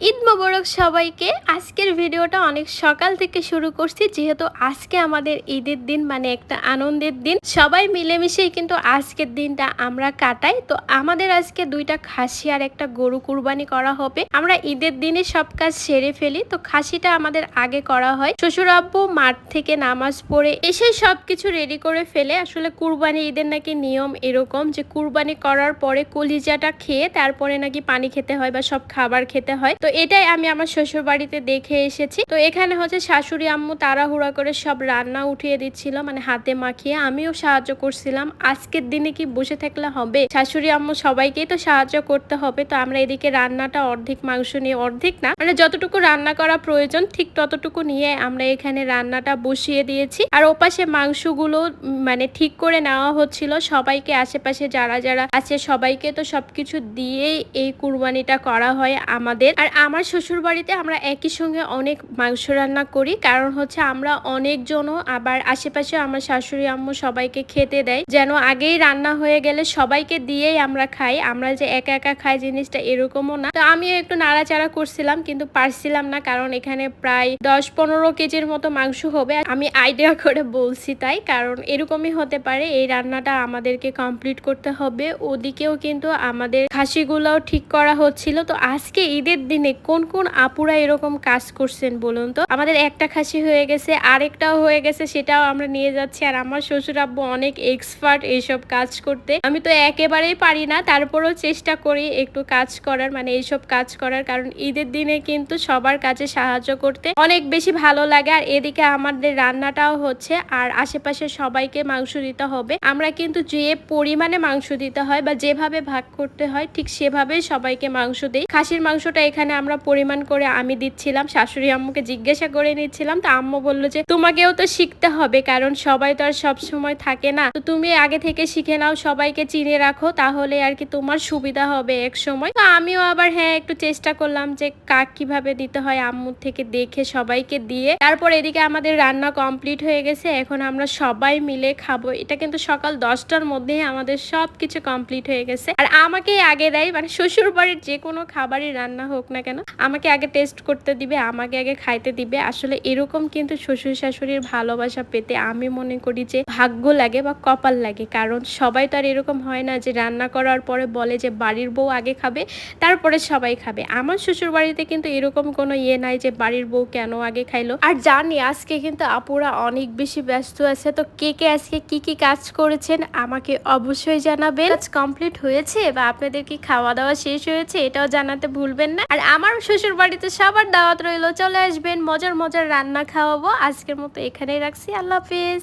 ঈদ মোবারক সবাইকে। আজকের ভিডিওটা অনেক সকাল থেকে শুরু করছি, যেহেতু আজকে আমাদের ঈদের দিন মানে একটা আনন্দের দিন। সবাই মিলেমিশেই কিন্তু আজকের দিনটা আমরা কাটাই। তো আমাদের আজকে দুইটা খাসি আর একটা গরু কুরবানি করা হবে। আমরা ঈদের দিনে সব কাজ সেরে ফেলি। তো খাসিটা আমাদের আগে করা হয়। শ্বশুর আব্বু মাঠ থেকে নামাজ পড়ে এসে সবকিছু রেডি করে ফেলে। আসলে কুরবানি ঈদের নাকি নিয়ম এরকম যে কুরবানি করার পরে কলিজাটা খেয়ে তারপরে নাকি পানি খেতে হয় বা সব খাবার খেতে হয়। তো এটাই আমি আমার শ্বশুর বাড়িতে দেখে এসেছি। তো এখানে হচ্ছে শাশুড়ি, আম্মু তাড়াহুড়া করে সব রান্না উঠিয়ে দিচ্ছিল মানে হাতে মাখিয়ে। আমিও সাহায্য করছিলাম। আজকের দিনে কি বসে থাকলে হবে? শাশুড়ি, আম্মু সবাইকেই তো সাহায্য করতে হবে। তো আমরা এদিকে রান্নাটা অর্ধেক মাংস নিয়ে, অর্ধেক না মানে যতটুকু রান্না করা প্রয়োজন, ঠিক ততটুকু নিয়ে আমরা এখানে রান্নাটা বসিয়ে দিয়েছি। আর ওপাশে মাংসগুলো মানে ঠিক করে নেওয়া হচ্ছিল। সবাইকে আশেপাশে যারা যারা আছে, সবাইকে তো সবকিছু দিয়েই এই কুরবানিটা করা হয় আমাদের। আর আমার শ্বশুর বাড়িতে আমরা একই সঙ্গে অনেক মাংস রান্না করি। কারণ হচ্ছে আমরা অনেকজনও আবার আশেপাশে আমার শাশুড়ি, আম্মু সবাইকে খেতে দেয়। যেন আগেই রান্না হয়ে গেলে সবাইকে দিয়েই আমরা খাই। আমরা যে একা একা খাই জিনিসটা এরকমও না। তো আমিও একটু নাড়াচাড়া করছিলাম কিন্তু পারছিলাম না কারণ এখানে প্রায় দশ পনেরো কেজির মতো মাংস হবে। আমি আইডিয়া করে বলছি তাই, কারণ এরকমই হতে পারে। এই রান্নাটা আমাদেরকে কমপ্লিট করতে হবে। ওদিকেও কিন্তু আমাদের খাসিগুলোও ঠিক করা হচ্ছিল। তো আজকে ঈদের দিনে কোন কোন আপুরা এরকম কাজ করছেন বলুন তো? আমাদের একটা খাসি হয়ে গেছে, আরেকটাও হয়ে গেছে, সেটাও আমরা নিয়ে যাচ্ছি। আর আমার শ্বশুর আব্বু অনেক এক্সপার্ট এইসব কাজ করতে। আমি তো একেবারেই পারি না, তারপরেও চেষ্টা করি একটু কাজ করার মানে এইসব কাজ করার। কারণ ঈদের দিনে কিন্তু সবার কাজে সাহায্য করতে অনেক বেশি ভালো লাগে। আর এদিকে আমাদের রান্নাটাও হচ্ছে, আর আশেপাশে সবাইকে মাংস দিতে হবে। আমরা কিন্তু যে পরিমাণে মাংস দিতে হয় বা যেভাবে ভাগ করতে হয়, ঠিক সেভাবেই সবাইকে মাংস দিই। খাসির মাংসটা এখানে আমরা পরিমাণ করে আমি দিচ্ছিলাম, শাশুড়ি আম্মুকে জিজ্ঞাসা করে নিচ্ছিলাম, তো আম্মু বলল যে, তোমাকেও তো শিখতে হবে, কারণ সবাই তো আর সব সময় থাকে না। তো তুমি আগে থেকে শিখে নাও, সবাইকে চিনে রাখো, তাহলে আর কি তোমার সুবিধা হবে এক সময়। তো আমিও আবার হ্যাঁ একটু চেষ্টা করলাম যে কাক কীভাবে দিতে হয় আম্মুর থেকে দেখে সবাইকে দিয়ে। তারপর এদিকে আমাদের রান্না কমপ্লিট হয়ে গেছে, এখন আমরা সবাই মিলে খাব। এটা কিন্তু সকাল দশটার মধ্যেই আমাদের সব কিছু কমপ্লিট হয়ে গেছে। আর আমাকে আগে দেয় মানে শ্বশুর বাড়ির যে কোনো খাবারই রান্না হোক না কেন? আমাকে আগে টেস্ট করতে দিবে, আমাকে আগে খাইতে দিবে। আসলে এরকম কিন্তু শ্বশুর শাশুড়ির ভালোবাসা পেতে আমি মনে করি যে ভাগ্য লাগে বা কপাল লাগে। কারণ সবাই তো আর এরকম হয় না যে রান্না করার পরে বলে যে বাড়ির বউ আগে খাবে, তারপরে সবাই খাবে। আমার শ্বশুর বাড়িতে কিন্তু এরকম কোনো ইয়ে নাই যে বাড়ির বউ কেন আগে খাইলো। আর জানি আজকে কিন্তু আপুরা অনেক বেশি ব্যস্ত আছে, তো কে কে আজকে কি কি কাজ করেছেন আমাকে অবশ্যই জানাবেন। কাজ কমপ্লিট হয়েছে বা আপনাদের কি খাওয়া দাওয়া শেষ হয়েছে এটাও জানাতে ভুলবেন না। আর আমার শ্বশুর বাড়িতে সবার দাওয়াত রইল। চলে আসবেন, মজার মজার রান্না খাওয়াবো। আজকের মতো এখানেই রাখছি। আল্লাহ হাফিজ।